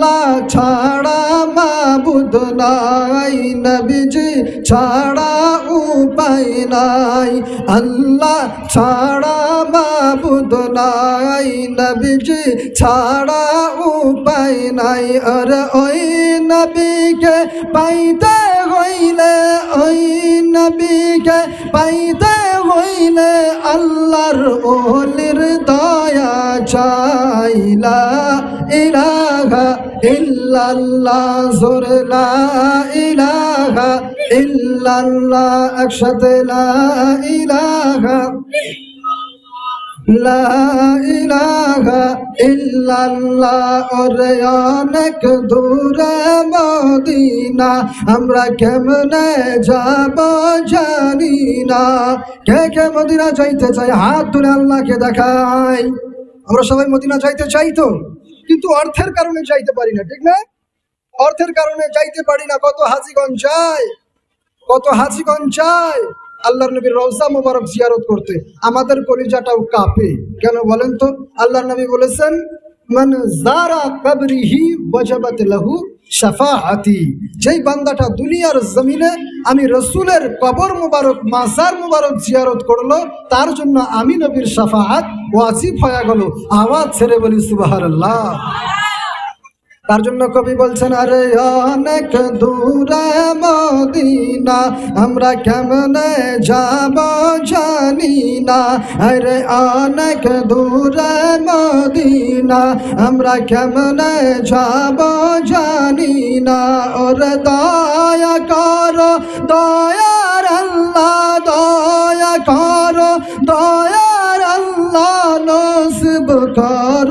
আল্লাহ ছাড়া মাবুদ নাই, নবীজি ছাড়া উপায় নাই। আল্লাহ ছাড়া মাবুদ নাই, নবীজি ছাড়া উপায় নাই। আর ওই নবীকে পাইতে হইলে ওই নবীকে পাইতে হইলে আল্লাহর ওলির দয়া চাইলা। ইলাহা ইল্লাল্লাহ, জোর লা ইলাহা ইল্লাল্লাহ, একসাথে লা ইলাহা লা ইলাহা ইল্লাল্লাহ, ওরে অনেক দূরে মদিনা, আমরা কেমনে যাব জানি না। কে কে মদিনা যাইতে চাই হাত তুলে আল্লাহকে দেখাই। আমরা সবাই মদিনা যাইতে চাই তো, কিন্তু অর্থের কারণে যাইতে পারি না, ঠিক না? অর্থের কারণে যাইতে পারি না, কত হাজিগঞ্জ যায়, কত হাজিগঞ্জ যায় আল্লাহর নবীর রওজা মোবারক জিয়ারত করতে। আমাদের কলিজাটাও কাঁপে। কেন বলেন তো? আল্লাহর নবী বলেছেন, মান জারা কবরিহি ওয়াজাবাত লাহু শাফাআতি। যেই বান্দাটা দুনিয়ার জমিনে আমি রসুলের কবর মুবারক, মাজার মুবারক জিয়ারত করল, তার জন্য আমি নবীর শাফাআত ওয়াজিব হয়ে গেল। আওয়াজ ছেড়ে বলি, সুবহানাল্লাহ। তার জন্য কবি বলছেন, আরে অনেক দূরে মদিনা, আমরা কেমনে যাব জানি না। আরে অনেক দূরে মদিনা, আমরা কেমনে যাব জানি না। ওরে দয়া কর, দয়ার আল্লাহ, দয়া কর, দয়ার আল্লাহ নসিব কর।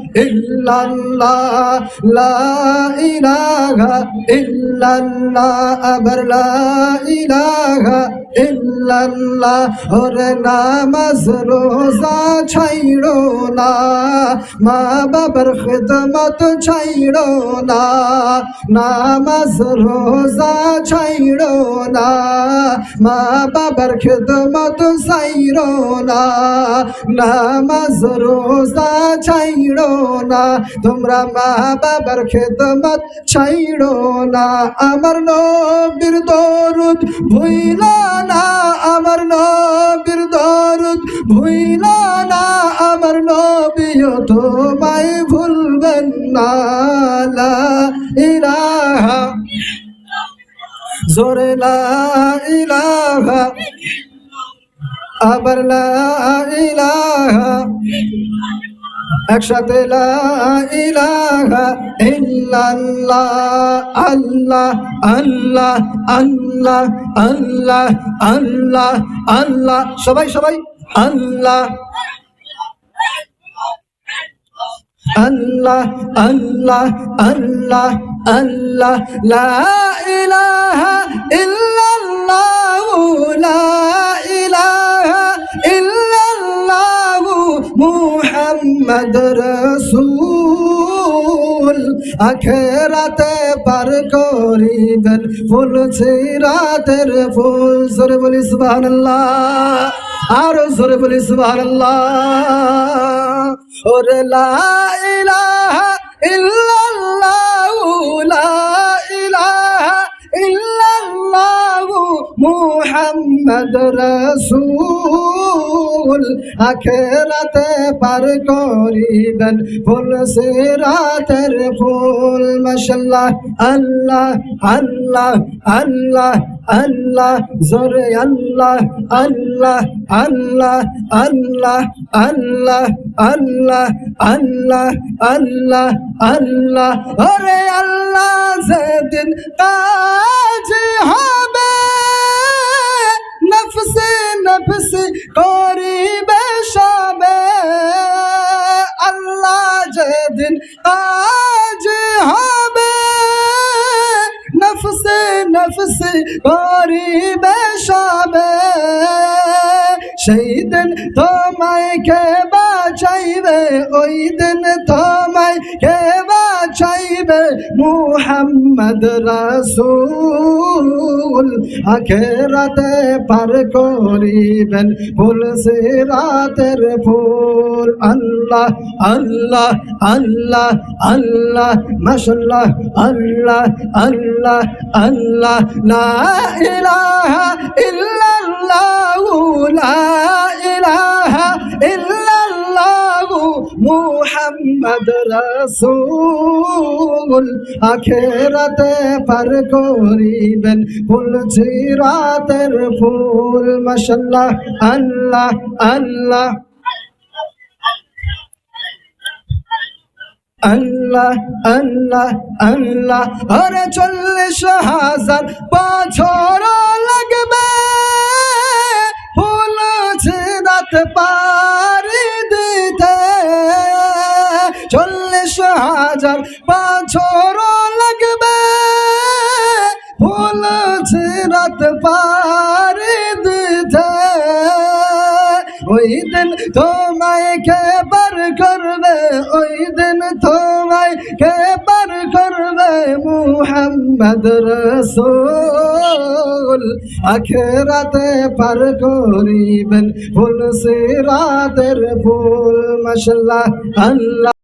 ইল্লাল্লাহ, লা ইলাহা ইল্লাল্লাহ, আবার লা ইলাহা ইল্লাল্লাহ। ওরে নামাজ রোজা ছাইড়ো না, মা বাবার খিদমত ছাইড়ো না, নামাজ রোজা ছাইড়ো না, মা বাবার খিদমত ছাইড়ো না, নামাজ রোজা ছাইড়ো না, তোমরা মা বাবার খিদমত ছাইড়ো না। আমার নবীর দরুদ ভুইলা না, আমার নবীর দরুদ ভুইলা না। আমার নবীও তোমায় ভুলবেন না। ইলাহা জোরে লা ইলাহা। আবার লা ইলাহা একসাথে আল্লাহ আল্লাহ আল্লাহ আল্লাহ আল্লাহ আল্লাহ, সবাই সবাই, আল্লাহ আল্লাহ আল্লাহ আল্লাহ আল্লাহ, লা ইলাহা ইল্লাল্লাহ লা মুহাম্মদ রাসূল, আখেরাতে পার করিবেন ফুল, সিরাতের ফুল। জোরে বলি সুবহানাল্লাহ, আর জোরে বলি সুবহানাল্লাহ। ওরে লা ইলাহা ইল্লাল্লাহ, লা ইলাহা ইল্লাল্লাহ মুহাম্মদ রাসূল। আখেরাতে পার করিবেন ফুল সিরাতের ফুল মাশাআল্লাহ আল্লাহ আল্লাহ আল্লাহ আল্লাহ জোরে আল্লাহ আল্লাহ আল্লাহ আল্লাহ আল্লাহ আল্লাহ আল্লাহ আল্লাহ আল্লাহ ওরে আল্লাহ যেদিন কাজ হবে নফসে করিবে সবে আল্লাহ যেদিন কাজ হবে। নফসে নফসে করিবে সবে সেই দিন তোমায় কে বাঁচাইবে ওই দিন তোমায় কে বাঁচাইবে চাইবে? মুহাম্মদ রাসূল আখেরাতে পার করিবেন। ফুল সিরাতের ফুল। আল্লাহ আল্লাহ আল্লাহ আল্লাহ মাশাল্লাহ আল্লাহ আল্লাহ আল্লাহ, লা ইলাহা ইল্লাল্লাহ। মুহাম্মদ রাসূল। আখেরাতে পার করিবেন ফুল সিরাতের ফুল মাশাল্লাহ আল্লাহ আল্লাহ। আল্লাহ আল্লাহ আল্লাহ। আরে চল্লিশ হাজার বছর লাগবে। ছিদাত পারি দিতে। চল্লিশ হাজার বছর লাগবে। ফুল ছিদাত পারি দিতে। ওই দিন তোমায় কে বার করবে? ওই দিন তোমায় কে মুহাম্মদ রসুল আখেরাতে পার করিবেন ফুল সিরাতের ফুল মশলা আল্লাহ।